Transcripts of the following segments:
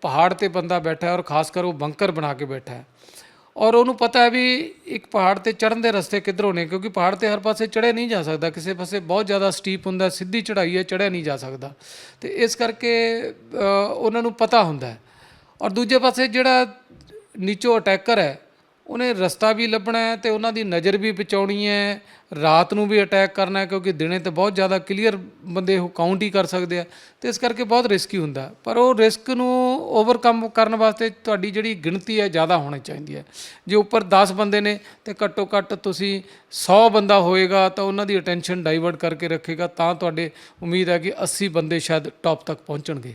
ਪਹਾੜ ਤੇ ਬੰਦਾ ਬੈਠਾ ਹੈ ਔਰ ਖਾਸ ਕਰ ਉਹ ਬੰਕਰ ਬਣਾ ਕੇ ਬੈਠਾ ਹੈ। ਔਰ ਉਹਨੂੰ ਪਤਾ ਹੈ ਵੀ ਇੱਕ ਪਹਾੜ ਤੇ ਚੜ੍ਹਨ ਦੇ ਰਸਤੇ ਕਿੱਧਰੋਂ ਨੇ, ਕਿਉਂਕਿ ਪਹਾੜ ਤੇ ਹਰ ਪਾਸੇ ਚੜ੍ਹਿਆ ਨਹੀਂ ਜਾ ਸਕਦਾ। ਕਿਸੇ ਪਾਸੇ ਬਹੁਤ ਜ਼ਿਆਦਾ ਸਟੀਪ ਹੁੰਦਾ, ਸਿੱਧੀ ਚੜ੍ਹਾਈ ਹੈ, ਚੜ੍ਹਿਆ ਨਹੀਂ ਜਾ ਸਕਦਾ। ਤੇ ਇਸ ਕਰਕੇ ਉਹਨਾਂ ਨੂੰ ਪਤਾ ਹੁੰਦਾ ਔਰ ਦੂਜੇ ਪਾਸੇ ਜਿਹੜਾ ਨੀਚੋ ਅਟੈਕਰ ਹੈ ਉਹਨੇ ਰਸਤਾ ਵੀ ਲੱਭਣਾ ਹੈ ਤੇ ਉਹਨਾਂ ਦੀ ਨਜ਼ਰ ਵੀ ਬਚਾਉਣੀ ਹੈ। ਰਾਤ ਨੂੰ ਵੀ ਅਟੈਕ ਕਰਨਾ ਹੈ ਕਿਉਂਕਿ ਦਿਨੇ ਤੇ ਬਹੁਤ ਜ਼ਿਆਦਾ ਕਲੀਅਰ ਬੰਦੇ ਉਹ ਕਾਊਂਟ ਹੀ ਕਰ ਸਕਦੇ ਆ ਤੇ ਇਸ ਕਰਕੇ ਬਹੁਤ ਰਿਸਕੀ ਹੁੰਦਾ। ਪਰ ਉਹ ਰਿਸਕ ਨੂੰ ਓਵਰਕਮ ਕਰਨ ਵਾਸਤੇ ਤੁਹਾਡੀ ਜਿਹੜੀ ਗਿਣਤੀ ਹੈ ਜ਼ਿਆਦਾ ਹੋਣੀ ਚਾਹੀਦੀ ਹੈ। ਜੇ ਉੱਪਰ 10 ਬੰਦੇ ਨੇ ਤੇ ਘੱਟੋ ਘੱਟ ਤੁਸੀਂ 100 ਬੰਦਾ ਹੋਏਗਾ ਤਾਂ ਉਹਨਾਂ ਦੀ ਅਟੈਂਸ਼ਨ ਡਾਈਵਰਟ ਕਰਕੇ ਰੱਖੇਗਾ ਤਾਂ ਤੁਹਾਡੇ ਉਮੀਦ ਹੈ ਕਿ 80 ਬੰਦੇ ਸ਼ਾਇਦ ਟੌਪ ਤੱਕ ਪਹੁੰਚਣਗੇ।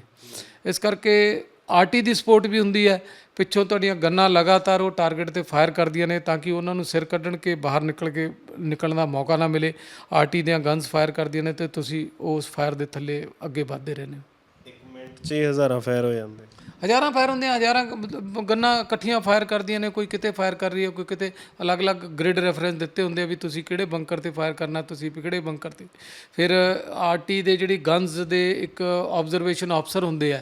ਇਸ ਕਰਕੇ ਆਰਟੀ ਦੀ ਸਪੋਰਟ ਵੀ ਹੁੰਦੀ ਹੈ। ਪਿੱਛੋਂ ਤੁਹਾਡੀਆਂ ਗੰਨਾਂ ਲਗਾਤਾਰ ਉਹ ਟਾਰਗੇਟ ਤੇ ਫਾਇਰ ਕਰਦੀਆਂ ਨੇ ਤਾਂ ਕਿ ਉਹਨਾਂ ਨੂੰ ਸਿਰ ਕੱਢਣ ਕੇ ਬਾਹਰ ਨਿਕਲ ਕੇ ਨਿਕਲਣ ਦਾ ਮੌਕਾ ਨਾ ਮਿਲੇ। ਆਰਟੀ ਦੀਆਂ ਗਨਸ ਫਾਇਰ ਕਰਦੀਆਂ ਨੇ ਤੇ ਤੁਸੀਂ ਉਸ ਫਾਇਰ ਦੇ ਥੱਲੇ ਅੱਗੇ ਵੱਧਦੇ ਰਹਿੰਦੇ ਹੋ। ਇੱਕ ਮਿੰਟ 'ਚ ਹਜ਼ਾਰਾਂ ਫਾਇਰ ਹੋ ਜਾਂਦੇ। ਹਜ਼ਾਰਾਂ ਫਾਇਰ ਹੁੰਦੇ ਆ ਹਜ਼ਾਰਾਂ ਗੰਨਾਂ ਇਕੱਠੀਆਂ ਫਾਇਰ ਕਰਦੀਆਂ ਨੇ ਕੋਈ ਕਿਤੇ ਫਾਇਰ ਕਰ ਰਹੀ ਹੈ ਕੋਈ ਕਿਤੇ ਅਲੱਗ-ਅਲੱਗ ਗ੍ਰਿਡ ਰੈਫਰੈਂਸ ਦਿੱਤੇ ਹੁੰਦੇ ਆ ਵੀ ਤੁਸੀਂ ਕਿਹੜੇ ਬੰਕਰ ਤੇ ਫਾਇਰ ਕਰਨਾ ਤੁਸੀਂ ਵੀ ਕਿਹੜੇ ਬੰਕਰ ਤੇ। ਫਿਰ ਆਰਟੀ ਦੇ ਜਿਹੜੀ ਗਨਸ ਦੇ ਇੱਕ ਆਬਜ਼ਰਵੇਸ਼ਨ ਅਫਸਰ ਹੁੰਦੇ ਆ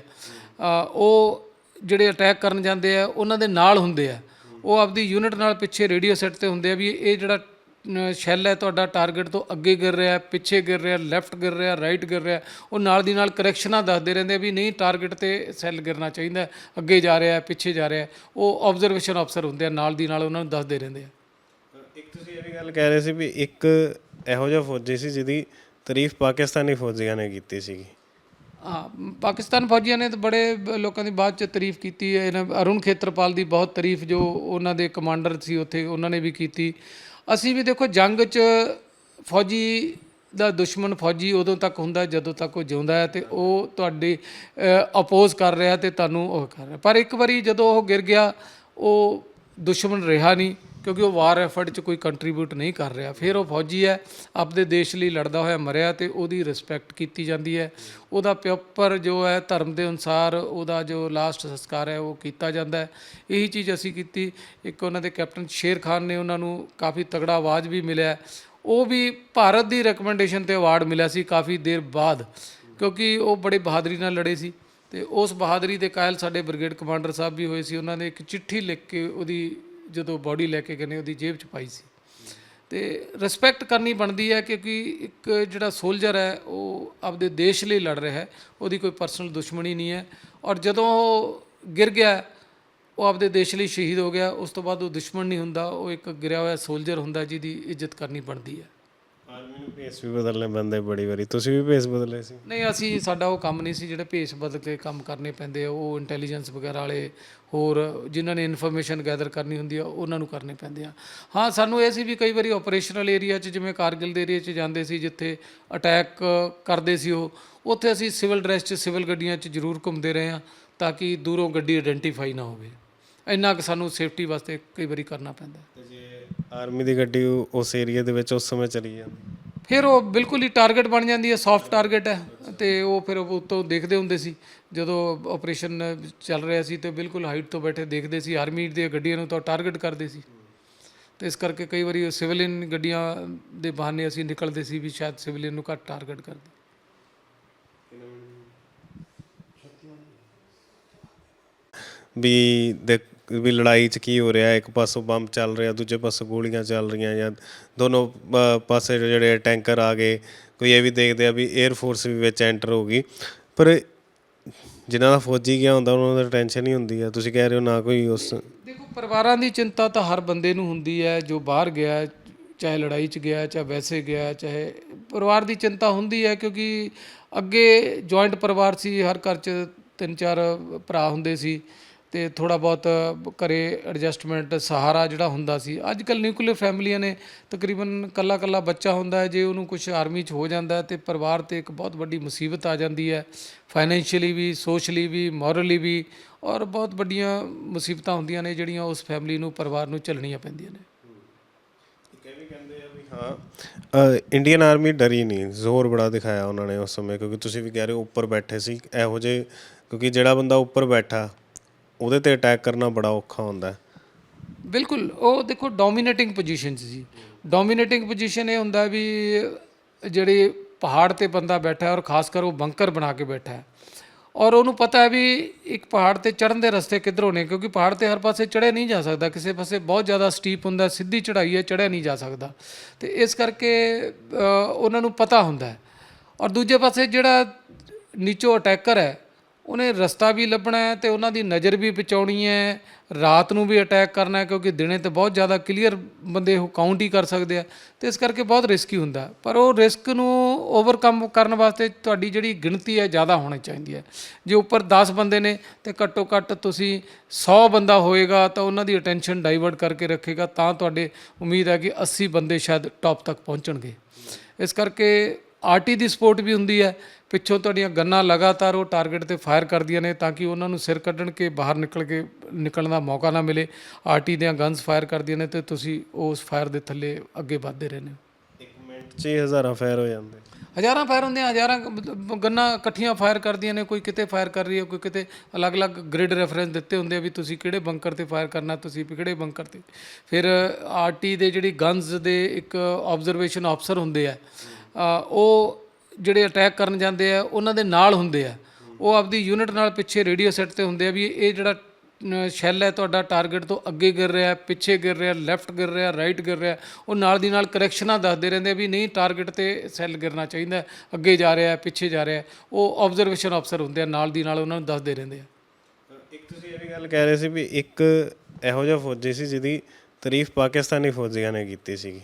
ਉਹ ਜਿਹੜੇ ਅਟੈਕ ਕਰਨ ਜਾਂਦੇ ਆ, ਉਹਨਾਂ ਦੇ ਨਾਲ ਹੁੰਦੇ ਆ। ਉਹ ਆਪਦੀ ਯੂਨਿਟ ਨਾਲ ਪਿੱਛੇ ਰੇਡੀਓ ਸੈੱਟ ਤੇ ਹੁੰਦੇ ਆ ਵੀ ਇਹ ਜਿਹੜਾ ਸ਼ੈਲ ਹੈ ਤੁਹਾਡਾ ਟਾਰਗੇਟ ਤੋਂ ਅੱਗੇ ਗਿਰ ਰਿਹਾ, ਪਿੱਛੇ ਗਿਰ ਰਿਹਾ ਲੈਫਟ ਗਿਰ ਰਿਹਾ ਰਾਈਟ ਗਿਰ ਰਿਹਾ। ਉਹ ਨਾਲ ਦੀ ਨਾਲ ਕਰੈਕਸ਼ਨਾਂ ਦੱਸਦੇ ਰਹਿੰਦੇ ਆ ਵੀ ਨਹੀਂ ਟਾਰਗੇਟ ਤੇ ਸੈੱਲ ਗਿਰਨਾ ਚਾਹੀਦਾ ਅੱਗੇ ਜਾ ਰਿਹਾ, ਪਿੱਛੇ ਜਾ ਰਿਹਾ ਉਹ ਆਬਜ਼ਰਵੇਸ਼ਨ ਅਫਸਰ ਹੁੰਦੇ ਆ, ਨਾਲ ਦੀ ਨਾਲ ਉਹਨਾਂ ਨੂੰ ਦੱਸਦੇ ਰਹਿੰਦੇ ਆ। ਇੱਕ ਤੁਸੀਂ ਇਹ ਵੀ ਗੱਲ ਕਹਿ ਰਹੇ ਸੀ ਵੀ ਇੱਕ ਇਹੋ ਜਿਹਾ ਫੌਜੀ ਸੀ ਜਿਹਦੀ ਤਾਰੀਫ ਪਾਕਿਸਤਾਨੀ ਫੌਜੀਆਂ ਨੇ ਕੀਤੀ ਸੀਗੀ। ਹਾਂ, ਪਾਕਿਸਤਾਨ ਫੌਜੀਆਂ ਨੇ ਤਾਂ ਬੜੇ ਲੋਕਾਂ ਦੀ ਬਾਅਦ ਚ ਤਾਰੀਫ ਕੀਤੀ ਹੈ। ਇਹਨਾਂ ਅਰੁਣ ਖੇਤਰਪਾਲ ਦੀ ਬਹੁਤ ਤਾਰੀਫ ਜੋ ਉਹਨਾਂ ਦੇ ਕਮਾਂਡਰ ਸੀ ਉੱਥੇ, ਉਹਨਾਂ ਨੇ ਵੀ ਕੀਤੀ। ਅਸੀਂ ਵੀ ਦੇਖੋ, ਜੰਗ 'ਚ ਫੌਜੀ ਦਾ ਦੁਸ਼ਮਣ ਫੌਜੀ ਉਦੋਂ ਤੱਕ ਹੁੰਦਾ, ਜਦੋਂ ਤੱਕ ਉਹ ਜਿਉਂਦਾ ਹੈ ਤੇ ਉਹ ਤੁਹਾਡੇ ਅਪੋਜ਼ ਕਰ ਰਿਹਾ ਤੇ ਤੁਹਾਨੂੰ ਉਹ ਕਰ ਰਿਹਾ। ਪਰ ਇੱਕ ਵਾਰੀ ਜਦੋਂ ਉਹ ਗਿਰ ਗਿਆ, ਉਹ ਦੁਸ਼ਮਣ ਰਿਹਾ ਨਹੀਂ। ਕਿਉਂਕਿ ਉਹ ਵਾਰ ਐਫਰਟ 'ਚ ਕੋਈ ਕੰਟਰੀਬਿਊਟ ਨਹੀਂ ਕਰ ਰਿਹਾ। ਫਿਰ ਉਹ ਫੌਜੀ ਹੈ, ਆਪਦੇ ਦੇਸ਼ ਲਈ ਲੜਦਾ ਹੋਇਆ ਮਰਿਆ ਤੇ ਉਹਦੀ ਰਿਸਪੈਕਟ ਕੀਤੀ ਜਾਂਦੀ ਹੈ। ਉਹਦਾ ਪਿਓਪਰ ਜੋ ਹੈ ਧਰਮ ਦੇ ਅਨੁਸਾਰ ਉਹਦਾ ਜੋ ਲਾਸਟ ਸੰਸਕਾਰ ਹੈ, ਉਹ ਕੀਤਾ ਜਾਂਦਾ ਹੈ। ਇਹੀ ਚੀਜ਼ ਅਸੀਂ ਕੀਤੀ। ਇੱਕ ਉਹਨਾਂ ਦੇ ਕੈਪਟਨ ਸ਼ੇਰ ਖਾਨ ਨੇ ਉਹਨਾਂ ਨੂੰ ਕਾਫੀ ਤਗੜਾ ਆਵਾਜ਼ ਵੀ ਮਿਲਿਆ। ਉਹ ਵੀ ਭਾਰਤ ਦੀ ਰეკਮੈਂਡੇਸ਼ਨ ਤੇ ਅਵਾਰਡ ਮਿਲਿਆ ਸੀ ਕਾਫੀ ਦੇਰ ਬਾਅਦ, ਕਿਉਂਕਿ ਉਹ ਬੜੇ ਬਹਾਦਰੀ ਨਾਲ ਲੜੇ ਸੀ। ਤੇ ਉਸ ਬਹਾਦਰੀ ਦੇ ਕਾਇਲ ਸਾਡੇ ਬ੍ਰਿਗੇਡ ਕਮਾਂਡਰ ਸਾਹਿਬ ਵੀ ਹੋਏ ਸੀ। ਉਹਨਾਂ ਨੇ ਇੱਕ ਚਿੱਠੀ ਲਿਖ ਕੇ ਉਹਦੀ ਜਦੋਂ ਬਾਡੀ ਲੈ ਕੇ ਗਏ ਨੇ, ਉਹਦੀ ਜੇਬ 'ਚ ਪਾਈ ਸੀ। ਤੇ ਰਿਸਪੈਕਟ ਕਰਨੀ ਬਣਦੀ ਹੈ ਕਿਉਂਕਿ ਇੱਕ ਜਿਹੜਾ ਸੋਲਜਰ ਹੈ, ਉਹ ਆਪਦੇ ਦੇਸ਼ ਲਈ ਲੜ ਰਿਹਾ ਹੈ। ਉਹਦੀ ਕੋਈ ਪਰਸਨਲ ਦੁਸ਼ਮਣੀ ਨਹੀਂ ਹੈ। ਔਰ ਜਦੋਂ ਉਹ ਗਿਰ ਗਿਆ, ਉਹ ਆਪਦੇ ਦੇਸ਼ ਲਈ ਸ਼ਹੀਦ ਹੋ ਗਿਆ, ਉਸ ਤੋਂ ਬਾਅਦ ਉਹ ਦੁਸ਼ਮਣ ਨਹੀਂ ਹੁੰਦਾ। ਉਹ ਇੱਕ ਗਿਰਿਆ ਹੋਇਆ ਸੋਲਜਰ ਹੁੰਦਾ ਜਿਹਦੀ ਇੱਜ਼ਤ ਕਰਨੀ ਬਣਦੀ ਹੈ। ਭੇਸ ਵੀ ਬਦਲਨੇ ਪੈਂਦੇ ਬੜੀ ਵਾਰੀ। ਤੁਸੀਂ ਵੀ ਭੇਸ ਬਦਲੇ ਸੀ? ਨਹੀਂ ਅਸੀਂ ਸਾਡਾ ਉਹ ਕੰਮ ਨਹੀਂ ਸੀ ਜਿਹੜੇ ਭੇਸ ਬਦਲ ਕੇ ਕੰਮ ਕਰਨੇ ਪੈਂਦੇ ਆ ਉਹ ਇੰਟੈਲੀਜੈਂਸ ਵਗੈਰਾ ਵਾਲੇ ਹੋਰ ਜਿਨ੍ਹਾਂ ਨੇ ਇਨਫੋਰਮੇਸ਼ਨ ਗੈਦਰ ਕਰਨੀ ਹੁੰਦੀ ਆ ਉਹਨਾਂ ਨੂੰ ਕਰਨੇ ਪੈਂਦੇ ਆ। ਹਾਂ ਸਾਨੂੰ ਇਹ ਸੀ ਵੀ ਕਈ ਵਾਰੀ ਆਪਰੇਸ਼ਨਲ ਏਰੀਆ 'ਚ ਜਿਵੇਂ ਕਾਰਗਿਲ ਦੇ ਏਰੀਆ 'ਚ ਜਾਂਦੇ ਸੀ ਜਿੱਥੇ ਅਟੈਕ ਕਰਦੇ ਸੀ ਉਹ ਉੱਥੇ ਅਸੀਂ ਸਿਵਲ ਡਰੈਸ 'ਚ ਸਿਵਲ ਗੱਡੀਆਂ 'ਚ ਜ਼ਰੂਰ ਘੁੰਮਦੇ ਰਹੇ ਆ ਤਾਂ ਕਿ ਦੂਰੋਂ ਗੱਡੀ ਆਇਡੈਂਟੀਫਾਈ ਨਾ ਹੋਵੇ। ਇੰਨਾ ਕੁ ਸਾਨੂੰ ਸੇਫਟੀ ਵਾਸਤੇ ਕਈ ਵਾਰੀ ਕਰਨਾ ਪੈਂਦਾ। ਤੇ ਜੇ ਆਰਮੀ ਦੀ ਗੱਡੀ ਉਸ ਏਰੀਆ ਦੇ ਵਿੱਚ ਉਸ ਸਮੇਂ ਚਲੀ ਜਾਂਦੀ? ਫਿਰ ਉਹ ਬਿਲਕੁਲ ਹੀ ਟਾਰਗੇਟ ਬਣ ਜਾਂਦੀ ਹੈ ਸੌਫਟ ਟਾਰਗੇਟ ਹੈ ਤੇ ਉਹ ਫਿਰ ਉੱਤੋਂ ਦੇਖਦੇ ਹੁੰਦੇ ਸੀ। ਜਦੋਂ ਆਪਰੇਸ਼ਨ ਚੱਲ ਰਿਹਾ ਸੀ ਤੇ ਬਿਲਕੁਲ ਹਾਈਟ ਤੋਂ ਬੈਠੇ ਦੇਖਦੇ ਸੀ ਆਰਮੀ ਦੀਆਂ ਗੱਡੀਆਂ ਨੂੰ ਤਾਂ ਟਾਰਗੇਟ ਕਰਦੇ ਸੀ। ਤੇ ਇਸ ਕਰਕੇ ਕਈ ਵਾਰੀ ਸਿਵਲਿਅਨ ਗੱਡੀਆਂ ਦੇ ਬਹਾਨੇ ਅਸੀਂ ਨਿਕਲਦੇ ਸੀ ਵੀ ਸ਼ਾਇਦ ਸਿਵਲਿਅਨ ਨੂੰ ਘੱਟ ਟਾਰਗੇਟ ਕਰਦੇ। ਵੀ ਦੇ ਵੀ ਲੜਾਈ 'ਚ ਕੀ ਹੋ ਰਿਹਾ, ਇੱਕ ਪਾਸੋਂ ਬੰਬ ਚੱਲ ਰਿਹਾ, ਦੂਜੇ ਪਾਸੋਂ ਗੋਲੀਆਂ ਚੱਲ ਰਹੀਆਂ ਜਾਂ ਦੋਨੋਂ ਪਾਸੇ ਜਿਹੜੇ ਟੈਂਕਰ ਆ ਗਏ, ਕੋਈ ਇਹ ਵੀ ਦੇਖਦੇ ਆ ਵੀ 에ਅਰ ਫੋਰਸ ਵੀ ਵਿੱਚ ਐਂਟਰ ਹੋ ਗਈ। ਪਰ ਜਿਨ੍ਹਾਂ ਦਾ ਫੌਜੀ ਗਿਆ ਹੁੰਦਾ, ਉਹਨਾਂ ਦਾ ਟੈਨਸ਼ਨ ਹੀ ਹੁੰਦੀ ਆ। ਤੁਸੀਂ ਕਹਿ ਰਹੇ ਹੋ ਨਾ ਕੋਈ ਉਸ ਦੇਖੋ, ਪਰਿਵਾਰਾਂ ਦੀ ਚਿੰਤਾ ਤਾਂ ਹਰ ਬੰਦੇ ਨੂੰ ਹੁੰਦੀ ਹੈ, ਜੋ ਬਾਹਰ ਗਿਆ, ਚਾਹੇ ਲੜਾਈ 'ਚ ਗਿਆ, ਚਾਹੇ ਵੈਸੇ ਗਿਆ, ਚਾਹੇ ਪਰਿਵਾਰ ਦੀ ਚਿੰਤਾ ਹੁੰਦੀ ਹੈ, ਕਿਉਂਕਿ ਅੱਗੇ ਜੁਆਇੰਟ ਪਰਿਵਾਰ ਸੀ, ਹਰ ਘਰ 'ਚ ਤਿੰਨ ਚਾਰ ਭਰਾ ਹੁੰਦੇ ਸੀ। ਤੇ ਥੋੜਾ ਬਹੁਤ ਘਰੇ ਐਡਜਸਟਮੈਂਟ ਸਹਾਰਾ ਜਿਹੜਾ ਹੁੰਦਾ ਸੀ। ਅੱਜ ਕੱਲ ਨਿਊਕਲੀਅਰ ਫੈਮਲੀਆਂ ਨੇ ਤਕਰੀਬਨ ਕੱਲਾ ਕੱਲਾ ਬੱਚਾ ਹੁੰਦਾ ਹੈ, ਜੇ ਉਹਨੂੰ ਕੁਝ ਆਰਮੀ 'ਚ ਹੋ ਜਾਂਦਾ ਹੈ ਤੇ ਪਰਿਵਾਰ ਤੇ ਇੱਕ ਬਹੁਤ ਵੱਡੀ ਮੁਸੀਬਤ ਆ ਜਾਂਦੀ ਹੈ। ਫਾਈਨੈਂਸ਼ੀਅਲੀ ਵੀ ਸੋਸ਼ਲੀ ਵੀ ਮੋਰਲੀ ਵੀ ਔਰ ਬਹੁਤ ਵੱਡੀਆਂ ਮੁਸੀਬਤਾਂ ਹੁੰਦੀਆਂ ਨੇ ਜਿਹੜੀਆਂ ਉਸ ਫੈਮਿਲੀ ਨੂੰ, ਪਰਿਵਾਰ ਨੂੰ ਝੱਲਣੀਆਂ ਪੈਂਦੀਆਂ ਨੇ। ਹਾਂ ਇੰਡੀਅਨ ਆਰਮੀ ਡਰੀ ਨਹੀਂ, ਜ਼ੋਰ ਬੜਾ ਦਿਖਾਇਆ ਉਹਨਾਂ ਨੇ ਉਸ ਸਮੇਂ, ਕਿਉਂਕਿ ਤੁਸੀਂ ਵੀ ਕਹਿ ਰਹੇ ਹੋ ਉੱਪਰ ਬੈਠੇ ਸੀ, ਇਹੋ ਜਿਹੇ, ਕਿਉਂਕਿ ਜਿਹੜਾ ਬੰਦਾ ਉੱਪਰ ਬੈਠਾ ਉਹਦੇ ਤੇ ਅਟੈਕ ਕਰਨਾ ਬੜਾ ਔਖਾ ਹੁੰਦਾ ਹੈ। ਬਿਲਕੁਲ, ਉਹ ਦੇਖੋ ਡੋਮੀਨੇਟਿੰਗ ਪੋਜੀਸ਼ਨ ਜੀ। ਡੋਮੀਨੇਟਿੰਗ ਪੋਜੀਸ਼ਨ ਇਹ ਹੁੰਦਾ ਵੀ ਜਿਹੜੇ ਪਹਾੜ ਤੇ ਬੰਦਾ ਬੈਠਾ ਹੈ ਔਰ ਖਾਸ ਕਰ ਉਹ ਬੰਕਰ ਬਣਾ ਕੇ ਬੈਠਾ ਹੈ। ਔਰ ਉਹਨੂੰ ਪਤਾ ਹੈ ਵੀ ਇੱਕ ਪਹਾੜ ਤੇ ਚੜ੍ਹਨ ਦੇ ਰਸਤੇ ਕਿੱਧਰੋਂ ਨੇ, ਕਿਉਂਕਿ ਪਹਾੜ ਤੇ ਹਰ ਪਾਸੇ ਚੜ੍ਹਿਆ ਨਹੀਂ ਜਾ ਸਕਦਾ। ਕਿਸੇ ਪਾਸੇ ਬਹੁਤ ਜ਼ਿਆਦਾ ਸਟੀਪ ਹੁੰਦਾ, ਸਿੱਧੀ ਚੜ੍ਹਾਈ ਹੈ, ਚੜ੍ਹਿਆ ਨਹੀਂ ਜਾ ਸਕਦਾ। ਤੇ ਇਸ ਕਰਕੇ ਉਹਨਾਂ ਨੂੰ ਪਤਾ ਹੁੰਦਾ ਹੈ। ਔਰ ਦੂਜੇ ਪਾਸੇ ਜਿਹੜਾ ਨੀਚੋ ਅਟੈਕਰ ਹੈ ਉਹਨੇ ਰਸਤਾ ਵੀ ਲੱਭਣਾ ਹੈ ਤੇ ਉਹਨਾਂ ਦੀ ਨਜ਼ਰ ਵੀ ਬਚਾਉਣੀ ਹੈ। ਰਾਤ ਨੂੰ ਵੀ ਅਟੈਕ ਕਰਨਾ ਹੈ ਕਿਉਂਕਿ ਦਿਨੇ ਤੇ ਬਹੁਤ ਜ਼ਿਆਦਾ ਕਲੀਅਰ ਬੰਦੇ ਉਹ ਕਾਊਂਟ ਹੀ ਕਰ ਸਕਦੇ ਆ। ਤੇ ਇਸ ਕਰਕੇ ਬਹੁਤ ਰਿਸਕੀ ਹੁੰਦਾ। ਪਰ ਉਹ ਰਿਸਕ ਨੂੰ ਓਵਰਕਮ ਕਰਨ ਵਾਸਤੇ ਤੁਹਾਡੀ ਜਿਹੜੀ ਗਿਣਤੀ ਹੈ ਜ਼ਿਆਦਾ ਹੋਣੀ ਚਾਹੀਦੀ ਹੈ। ਜੇ ਉੱਪਰ 10 ਬੰਦੇ ਨੇ ਤੇ ਘੱਟੋ ਘੱਟ ਤੁਸੀਂ 100 ਬੰਦਾ ਹੋਏਗਾ ਤਾਂ ਉਹਨਾਂ ਦੀ ਅਟੈਂਸ਼ਨ ਡਾਈਵਰਟ ਕਰਕੇ ਰੱਖੇਗਾ। ਤਾਂ ਤੁਹਾਡੇ ਉਮੀਦ ਹੈ ਕਿ 80 ਬੰਦੇ ਸ਼ਾਇਦ ਟੌਪ ਤੱਕ ਪਹੁੰਚਣਗੇ। ਇਸ ਕਰਕੇ ਆਰਟੀ ਦੀ ਸਪੋਰਟ ਵੀ ਹੁੰਦੀ ਹੈ। ਪਿੱਛੋਂ ਤੁਹਾਡੀਆਂ ਗੰਨਾਂ ਲਗਾਤਾਰ ਉਹ ਟਾਰਗੇਟ ਤੇ ਫਾਇਰ ਕਰਦੀਆਂ ਨੇ ਤਾਂ ਕਿ ਉਹਨਾਂ ਨੂੰ ਸਿਰ ਕੱਢਣ ਕੇ ਬਾਹਰ ਨਿਕਲ ਕੇ ਨਿਕਲਣ ਦਾ ਮੌਕਾ ਨਾ ਮਿਲੇ। ਆਰਟੀ ਦੀਆਂ ਗਨਸ ਫਾਇਰ ਕਰਦੀਆਂ ਨੇ ਤੇ ਤੁਸੀਂ ਉਸ ਫਾਇਰ ਦੇ ਥੱਲੇ ਅੱਗੇ ਵਧਦੇ ਰਹਿੰਦੇ ਹੋ। ਇੱਕ ਮਿੰਟ 'ਚ ਹਜ਼ਾਰਾਂ ਫਾਇਰ ਹੋ ਜਾਂਦੇ। ਹਜ਼ਾਰਾਂ ਫਾਇਰ ਹੁੰਦੇ ਆ ਹਜ਼ਾਰਾਂ ਗੰਨਾਂ ਇਕੱਠੀਆਂ ਫਾਇਰ ਕਰਦੀਆਂ ਨੇ ਕੋਈ ਕਿਤੇ ਫਾਇਰ ਕਰ ਰਹੀ ਹੈ ਕੋਈ ਕਿਤੇ ਅਲੱਗ-ਅਲੱਗ ਗ੍ਰਿਡ ਰੈਫਰੈਂਸ ਦਿੱਤੇ ਹੁੰਦੇ ਆ ਵੀ ਤੁਸੀਂ ਕਿਹੜੇ ਬੰਕਰ ਤੇ ਫਾਇਰ ਕਰਨਾ ਤੁਸੀਂ ਵੀ ਕਿਹੜੇ ਬੰਕਰ ਤੇ। ਫਿਰ ਆਰਟੀ ਦੇ ਜਿਹੜੀ ਗਨਸ ਦੇ ਇੱਕ ਆਬਜ਼ਰਵੇਸ਼ਨ ਅਫਸਰ ਹੁੰਦੇ ਆ ਉਹ ਜਿਹੜੇ ਅਟੈਕ ਕਰਨ ਜਾਂਦੇ ਆ, ਉਹਨਾਂ ਦੇ ਨਾਲ ਹੁੰਦੇ ਆ। ਉਹ ਆਪਦੀ ਯੂਨਿਟ ਨਾਲ ਪਿੱਛੇ ਰੇਡੀਓ ਸੈੱਟ ਤੇ ਹੁੰਦੇ ਆ ਵੀ ਇਹ ਜਿਹੜਾ ਸ਼ੈਲ ਹੈ ਤੁਹਾਡਾ ਟਾਰਗੇਟ ਤੋਂ ਅੱਗੇ ਗਿਰ ਰਿਹਾ, ਪਿੱਛੇ ਗਿਰ ਰਿਹਾ ਲੈਫਟ ਗਿਰ ਰਿਹਾ ਰਾਈਟ ਗਿਰ ਰਿਹਾ। ਉਹ ਨਾਲ ਦੀ ਨਾਲ ਕਰੈਕਸ਼ਨਾਂ ਦੱਸਦੇ ਰਹਿੰਦੇ ਆ ਵੀ ਨਹੀਂ ਟਾਰਗੇਟ ਤੇ ਸੈੱਲ ਗਿਰਨਾ ਚਾਹੀਦਾ, ਅੱਗੇ ਜਾ ਰਿਹਾ, ਪਿੱਛੇ ਜਾ ਰਿਹਾ। ਉਹ ਆਬਜ਼ਰਵੇਸ਼ਨ ਅਫਸਰ ਹੁੰਦੇ ਆ, ਨਾਲ ਦੀ ਨਾਲ ਉਹਨਾਂ ਨੂੰ ਦੱਸਦੇ ਰਹਿੰਦੇ ਆ। ਇੱਕ ਤੁਸੀਂ ਇਹ ਵੀ ਗੱਲ ਕਹਿ ਰਹੇ ਸੀ ਵੀ ਇੱਕ ਇਹੋ ਜਿਹਾ ਫੌਜੀ ਸੀ ਜਿਹਦੀ ਤਾਰੀਫ ਪਾਕਿਸਤਾਨੀ ਫੌਜੀਆਂ ਨੇ ਕੀਤੀ ਸੀਗੀ।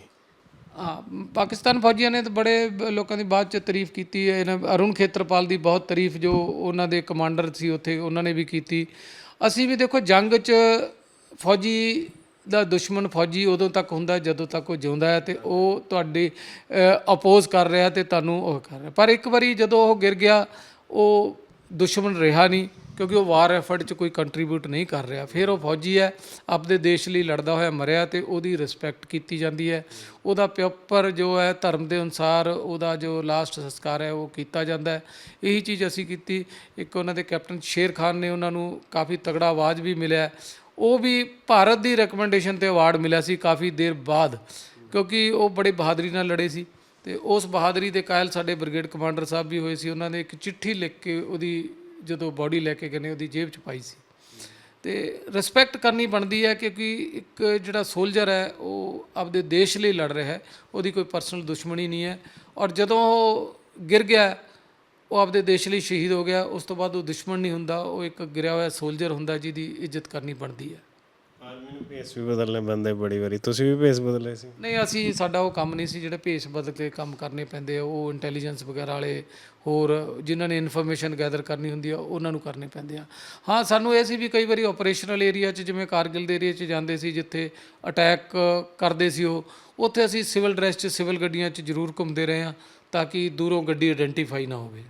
ਹਾਂ, ਪਾਕਿਸਤਾਨ ਫੌਜੀਆਂ ਨੇ ਤਾਂ ਬੜੇ ਲੋਕਾਂ ਦੀ ਬਾਅਦ ਚ ਤਾਰੀਫ ਕੀਤੀ ਹੈ। ਇਹਨਾਂ ਅਰੁਣ ਖੇਤਰਪਾਲ ਦੀ ਬਹੁਤ ਤਾਰੀਫ ਜੋ ਉਹਨਾਂ ਦੇ ਕਮਾਂਡਰ ਸੀ ਉੱਥੇ, ਉਹਨਾਂ ਨੇ ਵੀ ਕੀਤੀ। ਅਸੀਂ ਵੀ ਦੇਖੋ, ਜੰਗ 'ਚ ਫੌਜੀ ਦਾ ਦੁਸ਼ਮਣ ਫੌਜੀ ਉਦੋਂ ਤੱਕ ਹੁੰਦਾ, ਜਦੋਂ ਤੱਕ ਉਹ ਜਿਉਂਦਾ ਹੈ ਤੇ ਉਹ ਤੁਹਾਡੇ ਅਪੋਜ਼ ਕਰ ਰਿਹਾ ਤੇ ਤੁਹਾਨੂੰ ਉਹ ਕਰ ਰਿਹਾ। ਪਰ ਇੱਕ ਵਾਰੀ ਜਦੋਂ ਉਹ ਗਿਰ ਗਿਆ, ਉਹ ਦੁਸ਼ਮਣ ਰਿਹਾ ਨਹੀਂ। ਕਿਉਂਕਿ ਉਹ ਵਾਰ ਐਫਰਟ 'ਚ ਕੋਈ ਕੰਟਰੀਬਿਊਟ ਨਹੀਂ ਕਰ ਰਿਹਾ। ਫਿਰ ਉਹ ਫੌਜੀ ਹੈ, ਆਪਦੇ ਦੇਸ਼ ਲਈ ਲੜਦਾ ਹੋਇਆ ਮਰਿਆ ਤੇ ਉਹਦੀ ਰਿਸਪੈਕਟ ਕੀਤੀ ਜਾਂਦੀ ਹੈ। ਉਹਦਾ ਪਿਓਪਰ ਜੋ ਹੈ ਧਰਮ ਦੇ ਅਨੁਸਾਰ ਉਹਦਾ ਜੋ ਲਾਸਟ ਸੰਸਕਾਰ ਹੈ ਉਹ ਕੀਤਾ ਜਾਂਦਾ ਹੈ। ਇਹੀ ਚੀਜ਼ ਅਸੀਂ ਕੀਤੀ। ਇੱਕ ਉਹਨਾਂ ਦੇ ਕੈਪਟਨ ਸ਼ੇਰ ਖਾਨ ਨੇ ਉਹਨਾਂ ਨੂੰ ਕਾਫੀ ਤਗੜਾ ਆਵਾਜ਼ ਵੀ ਮਿਲਿਆ। ਉਹ ਵੀ ਭਾਰਤ ਦੀ ਰეკਮੈਂਡੇਸ਼ਨ ਤੇ ਅਵਾਰਡ ਮਿਲਿਆ ਸੀ ਕਾਫੀ ਦੇਰ ਬਾਅਦ। ਕਿਉਂਕਿ ਉਹ ਬੜੇ ਬਹਾਦਰੀ ਨਾਲ ਲੜੇ ਸੀ। ਤੇ ਉਸ ਬਹਾਦਰੀ ਦੇ ਕਾਇਲ ਸਾਡੇ ਬ੍ਰਿਗੇਡ ਕਮਾਂਡਰ ਸਾਹਿਬ ਵੀ ਹੋਏ ਸੀ। ਉਹਨਾਂ ਨੇ ਇੱਕ ਚਿੱਠੀ ਲਿਖ ਕੇ ਉਹਦੀ ਜਦੋਂ ਬਾਡੀ ਲੈ ਕੇ ਗਏ ਨੇ ਉਹਦੀ ਜੇਬ 'ਚ ਪਾਈ ਸੀ। ਤੇ ਰਿਸਪੈਕਟ ਕਰਨੀ ਬਣਦੀ ਹੈ ਕਿਉਂਕਿ ਇੱਕ ਜਿਹੜਾ ਸੋਲਜਰ ਹੈ, ਉਹ ਆਪਦੇ ਦੇਸ਼ ਲਈ ਲੜ ਰਿਹਾ ਹੈ। ਉਹਦੀ ਕੋਈ ਪਰਸਨਲ ਦੁਸ਼ਮਣੀ ਨਹੀਂ ਹੈ। ਔਰ ਜਦੋਂ ਉਹ ਗਿਰ ਗਿਆ, ਉਹ ਆਪਦੇ ਦੇਸ਼ ਲਈ ਸ਼ਹੀਦ ਹੋ ਗਿਆ, ਉਸ ਤੋਂ ਬਾਅਦ ਉਹ ਦੁਸ਼ਮਣ ਨਹੀਂ ਹੁੰਦਾ। ਉਹ ਇੱਕ ਗਿਰਿਆ ਹੋਇਆ ਸੋਲਜਰ ਹੁੰਦਾ ਜਿਹਦੀ ਇੱਜ਼ਤ ਕਰਨੀ ਬਣਦੀ ਹੈ। ਭੇਸ ਵੀ ਬਦਲਨੇ ਪੈਂਦੇ ਬੜੀ ਵਾਰੀ। ਤੁਸੀਂ ਵੀ ਭੇਸ ਬਦਲੇ ਸੀ? ਨਹੀਂ, ਅਸੀਂ ਸਾਡਾ ਉਹ ਕੰਮ ਨਹੀਂ ਸੀ, ਜਿਹੜੇ ਭੇਸ ਬਦਲ ਕੇ ਕੰਮ ਕਰਨੇ ਪੈਂਦੇ ਆ, ਉਹ ਇੰਟੈਲੀਜੈਂਸ ਵਗੈਰਾ ਵਾਲੇ ਹੋਰ ਜਿਨ੍ਹਾਂ ਨੇ ਇਨਫੋਰਮੇਸ਼ਨ ਗੈਦਰ ਕਰਨੀ ਹੁੰਦੀ ਆ, ਉਹਨਾਂ ਨੂੰ ਕਰਨੇ ਪੈਂਦੇ ਆ। ਹਾਂ, ਸਾਨੂੰ ਇਹ ਸੀ ਵੀ ਕਈ ਵਾਰੀ ਆਪਰੇਸ਼ਨਲ ਏਰੀਆ 'ਚ, ਜਿਵੇਂ ਕਾਰਗਿਲ ਦੇ ਏਰੀਆ 'ਚ ਜਾਂਦੇ ਸੀ, ਜਿੱਥੇ ਅਟੈਕ ਕਰਦੇ ਸੀ ਉਹ, ਉੱਥੇ ਅਸੀਂ ਸਿਵਲ ਡਰੈਸ 'ਚ ਸਿਵਲ ਗੱਡੀਆਂ 'ਚ ਜ਼ਰੂਰ ਘੁੰਮਦੇ ਰਹੇ ਆ ਤਾਂ ਕਿ ਦੂਰੋਂ ਗੱਡੀ ਆਇਡੈਂਟੀਫਾਈ ਨਾ ਹੋਵੇ।